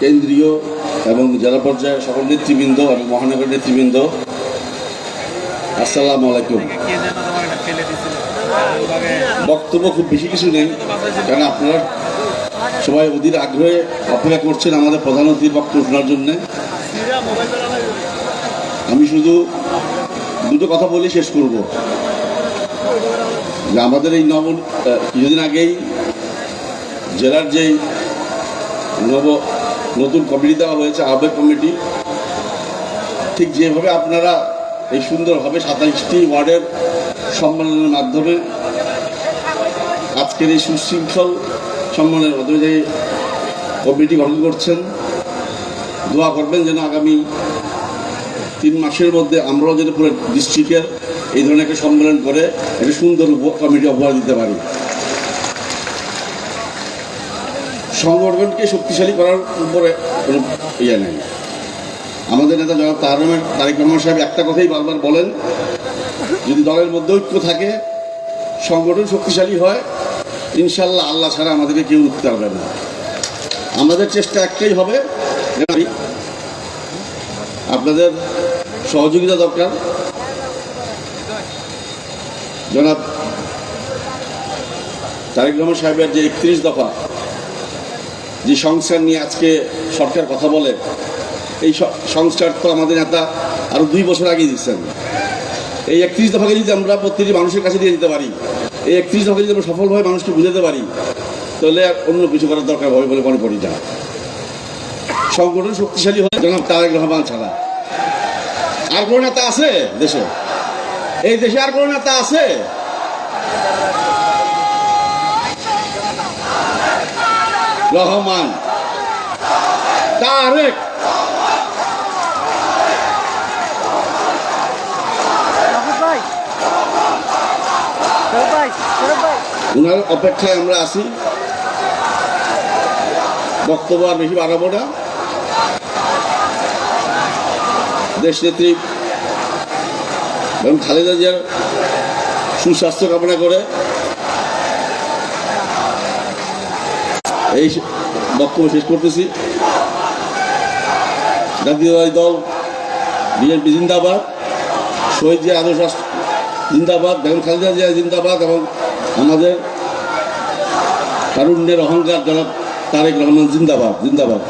কেন্দ্রীয় এবং জেলা পর্যায়ে সকল নেতৃবৃন্দ এবং মহানগর নেতৃবৃন্দ। আসসালাম আলাইকুম। বক্তব্য খুব বেশি কিছু নেই, কারণ আপনারা সবাই অধীর আগ্রহে অপেক্ষা করছেন আমাদের প্রধান অতিথির বক্তব্য শোনার জন্যে। আমি শুধু দুটো কথা বলে শেষ করব। যে আমাদের এই নব কিছুদিন আগেই জেলার যেই নব নতুন কমিটি দেওয়া হয়েছে আহ্বায়ক কমিটি ঠিক যেভাবে আপনারা এই সুন্দরভাবে সাতাইশটি ওয়ার্ডের সম্মেলনের মাধ্যমে আজকের এই সুশৃঙ্খল সম্মেলনের মাধ্যমে যে কমিটি গঠন করছেন, দোয়া করবেন যেন আগামী তিন মাসের মধ্যে আমরাও যেন পুরো ডিস্ট্রিক্টের এই ধরনের একটা সম্মেলন করে একটা সুন্দর কমিটি উপহার দিতে পারি। সংগঠনকে শক্তিশালী করার উপরে কোনো ইয়ে নেই। আমাদের নেতা জনাব তাহরমের তারেক রহমান সাহেব একটা কথাই বারবার বলেন, যদি দলের মধ্যে ঐক্য থাকে, সংগঠন শক্তিশালী হয়, ইনশাল্লাহ আল্লাহ ছাড়া আমাদেরকে কেউ উঠতে পারবে না। আমাদের চেষ্টা একটাই হবে, আপনাদের সহযোগিতা দরকার। জনাব তারেক রহমান সাহেবের যে একত্রিশ দফা যে সংস্কার নিয়ে আজকে সরকার কথা বলে, এই সংস্কার তো আমাদের নেতা আরও দুই বছর আগে দিচ্ছেন এই একত্রিশ দফাকে যদি আমরা প্রত্যেকটি মানুষের কাছে দিয়ে দিতে পারি, এই একত্রিশ দফাকে যদি আমরা সফলভাবে মানুষকে বুঝাতে পারি, তাহলে আর অন্য কিছু করার দরকার হবে বলে মনে করি না সংগঠন শক্তিশালী হলে জনাব তারেক রহমান ছাড়া আর কোনো নেতা আছে দেশে? এই দেশে আর কোনো নেতা আছে? রহমান তারেক ওনার অপেক্ষায় আমরা আছি। বক্তব্য আর বেশি বাড়াবো না। দেশ নেত্রী এবং খালেদা জিয়ার সুস্বাস্থ্য কামনা করে এই বক্তব্য শেষ করতেছি। জাতীয়তাবাদী দল, বিএনপি জিন্দাবাদ, শহীদ জিয়া আদর্শ জিন্দাবাদ, বেগম খালেদা জিয়া জিন্দাবাদ এবং আমাদের তারুণ্যের অহংকার জনক তারেক রহমান জিন্দাবাদ জিন্দাবাদ।